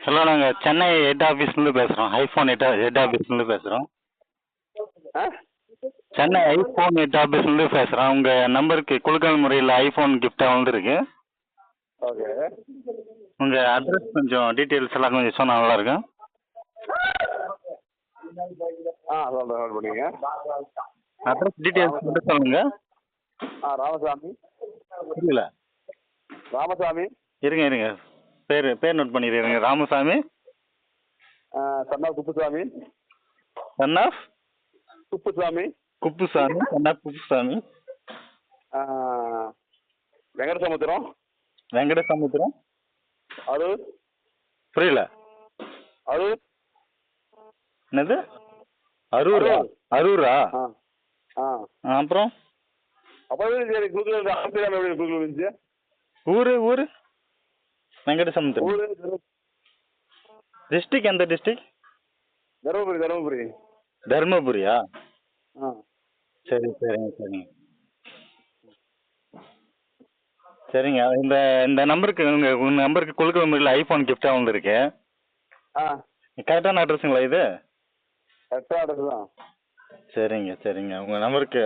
Hello நாங்கள் Chennai head ஆஃபீஸ்லேருந்து பேசுகிறோம் ஐஃபோன் ஹெட் ஹெட் ஆஃபீஸ்லேருந்து பேசுகிறோம் ஆ? சென்னை ஐஃபோன் ஹெட் ஆஃபீஸ்லேருந்து பேசுகிறோம் உங்கள் நம்பருக்கு குலுக்கல் முறையில் ஐஃபோன் கிஃப்டாக வந்திருக்கு. ஓகே. உங்கள் அட்ரஸ் கொஞ்சம் டீட்டெயில்ஸ் எல்லாம் கொஞ்சம் சொன்னால் நல்லாயிருக்கும் ஆ சொல்கிறேன் நோட் பண்ணிங்க அட்ரஸ் டீட்டெயில்ஸ் மட்டும் சொல்லுங்கள் ஆ ராமசாமி. புரியல. ராமசாமி. இருங்க இருங்க. பேர் பேர் நோட் பண்ணிடுறீங்க. ராமசாமி. ஆ, chana Kuppusamy. Son of Kuppusamy. Kuppusamy son of Kuppusamy. ஆ, வெங்கடசமுத்திரம். வெங்கடசமுத்திரம். அது புரியல. அது என்னது? அரூரா? அரூரா? அப்புறம்? அப்போ சரி குழுக்கள் ஆசிரியர் எப்படி குழுக்கள் இருந்துச்சு ஊரு ஊரு? ஊர் டிஸ்ட்ரிக் எந்த டிஸ்ட்ரிக்? தருமபுரி தருமபுரி. தர்மபுரியா? ஆ. சரி சரிங்க சரிங்க. சரிங்க இந்த இந்த நம்பருக்கு உங்க உங்க நம்பருக்கு குழுக்க முறையில் ஐஃபோன் கிஃப்டாக வந்திருக்கு. ஆ. கரெக்டான அட்ரஸுங்களா இது? கரெக்டாக அட்ரஸ் தான். சரிங்க சரிங்க. உங்கள் நம்பருக்கு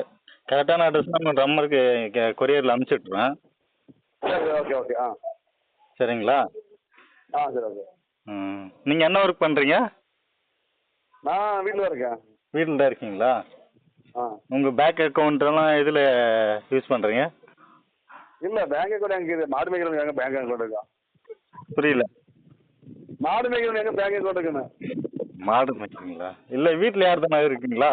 கரெக்டான அட்ரஸ் உங்கள் நம்பருக்கு கொரியரில் அனுப்பிச்சி விட்ருவேன் சரி ஓகே ஓகே ஆ. சரிங்களா? ஆ சரி ஓகே. ம். நீங்கள் என்ன ஒர்க் பண்ணுறீங்க நான் வீட்டில் இருக்கேன். வீட்டில் தான் இருக்கீங்களா? ஆ. உங்கள் பேங்க் அக்கௌண்ட்டெல்லாம் இதில் யூஸ் பண்ணுறீங்க இல்லை பேங்க் அக்கௌண்ட் எங்கே இது? மாடு மேய்க்கிறவங்க எங்கே பேங்க் அக்கௌண்ட் இருக்கா? புரியல. மாடு மேய்க்கிறவங்க எங்கே பேங்க் அக்கௌண்ட் இருக்குன்னு? மாடு மேய்க்கிறீங்களா? இல்லை வீட்டில் யார் தானே இருக்கீங்களா?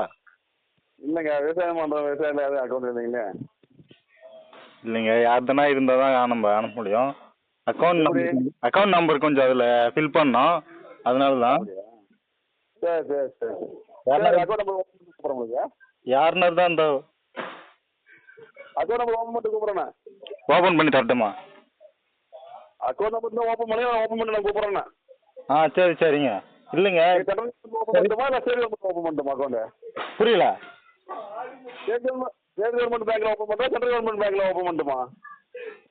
இல்லைங்க விவசாயம் பண்ணுறோம் விவசாயத்தில் எதுவும் அக்கௌண்ட் இல்லைங்களே. இல்லைங்க யார் தானே இருந்தால் தான் நம்ம அனுப்ப முடியும். அக்கௌண்ட் நம்பர் அக்கௌண்ட் நம்பர் கொஞ்சம் அதில் ஃபில் பண்ணோம் அதனால தான் சரி சரி சரி. சரி அக்கௌண்ட் நம்பர் பண்ணி உங்களுக்கு. யாருன்னு தான் இந்த அக்கௌண்ட் நம்பர் ஓப்பன் பண்ணிட்டு கூப்பிட்றேண்ணே. ஓப்பன் பண்ணி தரட்டுமா? அக்கௌண்ட் நம்பர் தான் ஓப்பன் பண்ணி ஓப்பன் பண்ணி நான் கூப்பிட்றேண்ணே. ஆ சரி சரிங்க. இல்லைங்க. ஓப்பன் பண்ணட்டுமா இல்லை ஸ்டேட் கவர்மெண்ட் ஓப்பன் பண்ணட்டுமா அக்கௌண்ட்டு புரியல. ஸ்டேட் கவர்மெண்ட் ஸ்டேட் கவர்மெண்ட் பேங்க்கில் ஓப்பன் பண்ணுறா சென்ட்ரல் கவர்மெண்ட் பேங்க்கில் ஓப்பன் பண்ணட்டுமா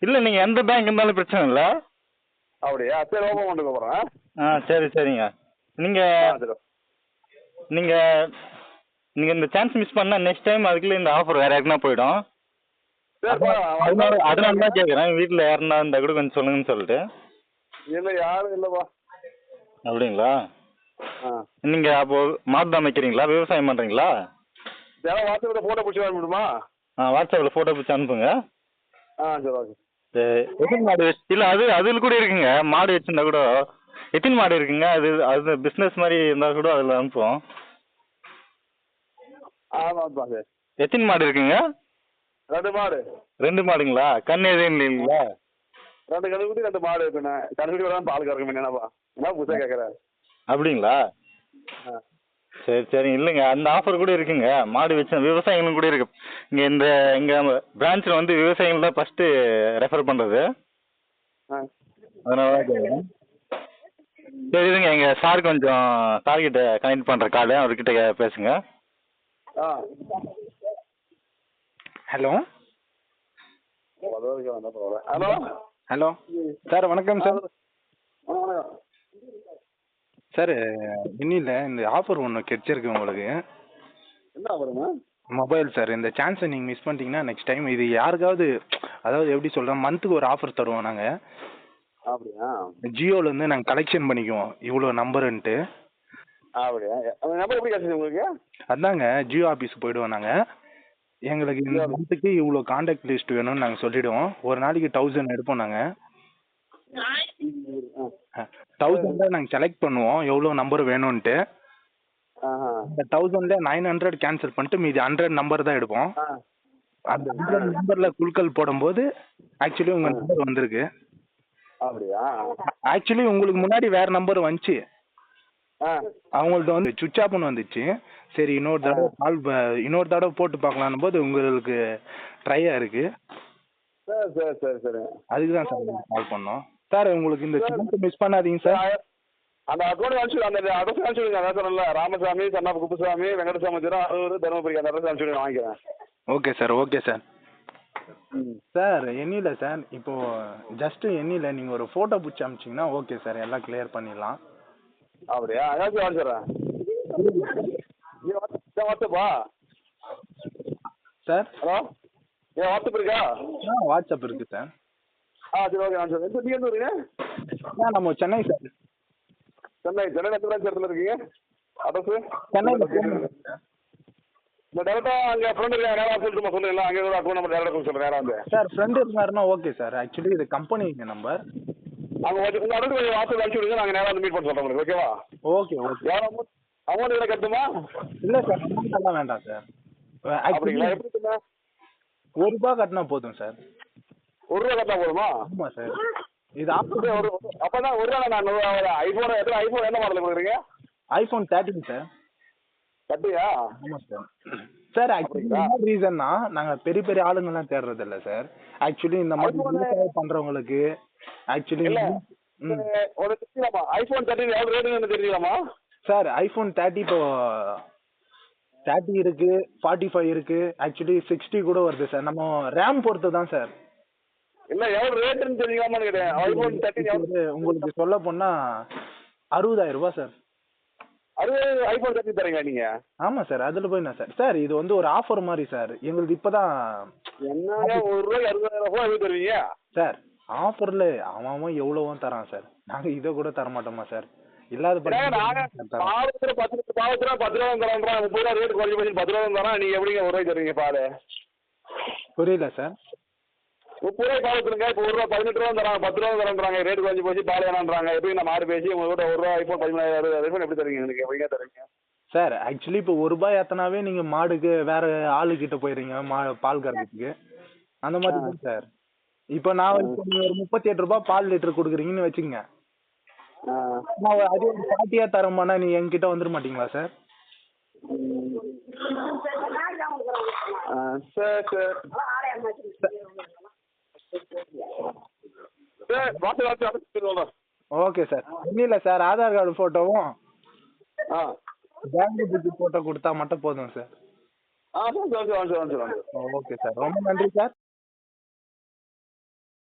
இல்லை நீங்கள் எந்த பேங்க் இருந்தாலும் பிரச்சனை இல்லை. அப்படியா? சரி ஓப்பன் பண்ணிட்டு கூப்பிட்றேன் ஆ சரி சரிங்க. சரி. நீங்கள் நீங்கள் இந்த சான்ஸ் மிஸ் பண்ணால் நெக்ஸ்ட் டைம் அதுக்குள்ளே இந்த ஆஃபர் வேறு யாருக்குன்னா போயிடும்? அதனால அதனால தான் கேட்குறேன் வீட்டில் யாருன்னா இருந்தால் கூட கொஞ்சம் சொல்லுங்கன்னு சொல்லிட்டு. இல்லை யாரும் இல்லைப்பா. அப்படிங்களா? ஆ. நீங்கள் அப்போது மாடு தான் வைக்கிறீங்களா? விவசாயம் பண்ணுறீங்களா யாராவது வாட்ஸ்அப்பில் ஃபோட்டோ பிடிச்சி வர முடியுமா? ஆ வாட்ஸ்அப்பில் ஃபோட்டோ பிடிச்சி அனுப்புங்க. ஆ சரி சரி எத்தனை மாடு வச்சு இல்லை அது அதில் கூட இருக்குங்க. மாடு வச்சுருந்தா கூட எத்தனை மாடு இருக்குங்க? அது அது பிஸ்னஸ் மாதிரி இருந்தால் கூட அதில் அனுப்புவோம். ஆமாம் சரி எத்தனை மாடு இருக்குங்க? ரெண்டு மாடு. ரெண்டு மாடுங்களா? கண் எதுவும் இல்லைங்களா? ரெண்டு கண்டுக்குட்டி ரெண்டு மாடு இருக்குண்ணே. கண்டுக்குட்டி வராமல் பால் கறக்கும் என்னப்பா? என்ன புதுசாக கேட்குறேன் அப்படிங்களா? ஆ. சரி சரி. இல்லைங்க அந்த ஆஃபர் கூட இருக்குங்க. மாடு வச்ச விவசாயிகளும் கூட இருக்கு. இங்கே இந்த எங்கள் பிரான்ச்சில் வந்து விவசாயிகள் தான் ஃபஸ்ட்டு ரெஃபர் பண்ணுறது அதனால தான் கேட்குறேன் சரி இருங்க எங்கள் சார் கொஞ்சம் சார்கிட்ட கனெக்ட் பண்ணுற காலு அவர்கிட்ட பேசுங்க. ஹலோ ஹலோ ஹலோ சார் வணக்கம் சார் வணக்கம். சார் இன்னில இந்த ஆஃபர் ஒன்று கிடைச்சிருக்கு உங்களுக்கு. என்ன வருங்க மொபைல் சார் இந்த சான்ஸை நீங்கள் மிஸ் பண்ணிட்டீங்கன்னா நெக்ஸ்ட் டைம் இது யாருக்காவது அதாவது எப்படி சொல்கிறோம் மந்த்துக்கு ஒரு ஆஃபர் தருவோம் நாங்கள் அப்படியா? ஜியோலேருந்து நாங்கள் கலெக்ஷன் பண்ணிக்குவோம். இவ்வளோ நம்பருன்ட்டு அப்படியா? நம்பர் எப்படி கிடைச்சது உங்களுக்கு? அதாங்க ஜியோ ஆஃபீஸ் போயிடுவோம் நாங்கள் எங்களுக்கு இந்த மந்த்துக்கு இவ்வளோ காண்டாக்ட் லிஸ்ட் வேணும்னு நாங்கள் சொல்லிவிடுவோம் ஒரு நாளைக்கு தௌசண்ட் எடுப்போம் நாங்கள் தௌசண்டில் நாங்கள் செலக்ட் பண்ணுவோம். எவ்வளோ நம்பர் வேணும்ன்ட்டு. ஆஹா. இந்த தௌசண்ட்ல நைன் ஹண்ட்ரட் கேன்சல் பண்ணிட்டு மீதி ஹண்ட்ரட் நம்பர் தான் எடுப்போம். அந்த ஹண்ட்ரட் நம்பர்ல குழுக்கள் போடும்போது ஆக்சுவலி உங்க நம்பர் வந்திருக்கு. அப்படியா? ஆக்சுவலி உங்களுக்கு முன்னாடி வேற நம்பர் வந்துச்சு. அவங்கள்ட்ட வந்து சுவிட்ச் ஆஃப்னு வந்துச்சு. சரி இன்னொரு தடவை கால் இன்னொரு தடவை போட்டு பார்க்கலான்னு போது உங்களுக்கு ட்ரையா இருக்கு. சரி சரி சரி சரி. அதுக்கு தான் சார் கால் பண்ணோம். சார் உங்களுக்கு இந்த சான்ஸ் மிஸ் பண்ணாதீங்க சார் அந்த அக்கௌண்ட் அனுப்பிச்சு அந்த அட்ரஸ் அனுப்பிச்சு விடுங்க அதான் சொன்னல ராமசாமி சன்னாப் குப்புசாமி வெங்கடசாமி அரூர் தருமபுரி அந்த அட்ரஸ் அனுப்பிச்சு வாங்கிக்கிறேன். ஓகே சார் ஓகே சார் ம். சார் எண்ணில சார் இப்போ ஜஸ்ட் எண்ணில நீங்க ஒரு போட்டோ பிடிச்சி அமிச்சிங்கன்னா ஓகே சார் எல்லாம் கிளியர் பண்ணிடலாம். அப்படியா? வாட்ஸ்அரா நீ வாட்ஸ்அப்பா? Sir hello? ஏன் வாட்ஸ்அப் இருக்கா? ஆ வாட்ஸ்அப் இருக்கு சார் ஆ சரி ஓகே வாட்ஸ்அப் எந்த நீ எந்த ஊருங்க? சார் நம்ம சென்னை சார் சென்னை சென்னை எந்த பிரான்ச் இடத்துல இருக்கீங்க? அட்ரஸு? சென்னையில் இந்த டேரக்டா அங்கே ஃப்ரெண்ட் இருக்காங்க நேராக சொல்லிட்டு சொல்லுங்களா அங்கே ஒரு அக்கௌண்ட் நம்பர் டேரக்டாக சொல்லுங்கள் நேராக வந்து. சார் ஃப்ரெண்ட் இருந்தாருன்னா ஓகே சார் ஆக்சுவலி இது கம்பெனி நம்பர் அங்கே வச்சு உங்கள் அட்ரஸ் கொஞ்சம் வாட்ஸ்அப் அனுப்பிச்சு விடுங்க நாங்கள் நேராக வந்து மீட் பண்ண உங்களுக்கு ஓகேவா ஓகே ஓகே அமௌண்ட் அமௌண்ட் எவ்வளோ கட்டுமா? இல்லை சார் எல்லாம் வேண்டாம் சார் அப்படிங்களா? எப்படி ஒரு ரூபா கட்டினா போதும் சார் ஒரு ரூபா கட்டினா போதுமா? சார். இது ஆஃபர் ஒரு அப்போ தான் ஒரு ரூபா நான் ஐஃபோன் எத்தனை ஐஃபோன் என்ன மாடல் கொடுக்குறீங்க? IPhone thirteen sir. கட்டியா ஆமாம் சார். Sir actually? என்ன ரீசன்னா நாங்கள் பெரிய பெரிய ஆளுங்கெல்லாம் தேடுறது இல்லை சார். ஆக்சுவலி இந்த மாதிரி பண்ணுறவங்களுக்கு ஆக்சுவலி ஒரு தெரிஞ்சுக்கலாமா? ஐஃபோன் தேர்ட்டின் எவ்வளோ ரேட்டுன்னு தெரிஞ்சுக்கலாமா? சார் ஐஃபோன் தேர்ட்டி இப்போ தேர்ட்டி இருக்கு ஃபார்ட்டி ஃபைவ் இருக்கு. ஆக்சுவலி சிக்ஸ்டி கூட வருது சார். நம்ம ரேம் பொறுத்து தான் சார். இல்ல எவ்வளவு ரேட்டுன்னு தெரிஞ்சுக்கலாமான்னு கேட்டேன். ஐஃபோன் தேர்ட்டின் எவ்வளோ இது உங்களுக்கு சொல்ல போனா அறுபதாயிரம் ரூபாய் சார். அறுபது ஐஃபோன் தேர்ட்டின் தரீங்க நீங்க? ஆமா சார் அதுல போய் சார். சார் இது வந்து ஒரு ஆஃபர் மாதிரி சார். எங்களுக்கு இப்பதான் என்னங்க ஒரு ரூபாய் அறுபதாயிரம் ரூபாய் எப்படி தருவீங்க? சார் ஆஃபர்ல அவன் எவ்வளவோ தரான் சார். நாங்க இதை கூட தர மாட்டோமா சார்? இல்லாத. பாவத்துல பத்து பாவத்துல பத்து ரூபா தரோம் முப்பது ரூபா ரேட் குறைஞ்சி பத்து ரூபா தரோம் நீங்க எப்படிங்க ஒரு ரூபாய் தருவீங்க பால்? புரியல சார். முப்பது ரூபாய் பாவத்துலங்க இப்போ ஒரு ரூபா பதினெட்டு ரூபா தராங்க பத்து ரூபா தரேன்றாங்க ரேட் குறைஞ்சி போச்சு பால் வேணான்றாங்க. எப்படி நான் மாடு பேசி உங்க கூட ஒரு ரூபா ஐஃபோன் பதிமூணாயிரம் ஐஃபோன் எப்படி தருவீங்க? எனக்கு எப்படிங்க தருவீங்க? சார் ஆக்சுவலி இப்போ ஒரு ரூபாய் ஏத்தனாவே நீங்க மாடுக்கு வேற ஆளு கிட்ட போயிடுறீங்க மா பால் கறக்கிறதுக்கு. அந்த மாதிரி தான் சார். இப்போ நான் இப்போ நீங்க ஒரு முப்பத்தி எட்டு ரூபாய் பால் லிட்டர் கொடுக்குறீங்கன்னு வச்சுக்கங்க. நான் அதே ஒரு ஃபார்ட்டியா தரமானா நீ என்கிட்ட வந்துட மாட்டீங்களா சார்? சரி சரி. சரி வாட்ஸ்அப் வாட்ஸ்அப் அனுப்பிச்சு ஓகே சார். ஒன்றும் இல்லை சார் ஆதார் கார்டு ஃபோட்டோவும் ஆ. பேங்க் புக்கு ஃபோட்டோ கொடுத்தா மட்டும் போதும் சார். ஆ ஓகே சார். ரொம்ப நன்றி சார்.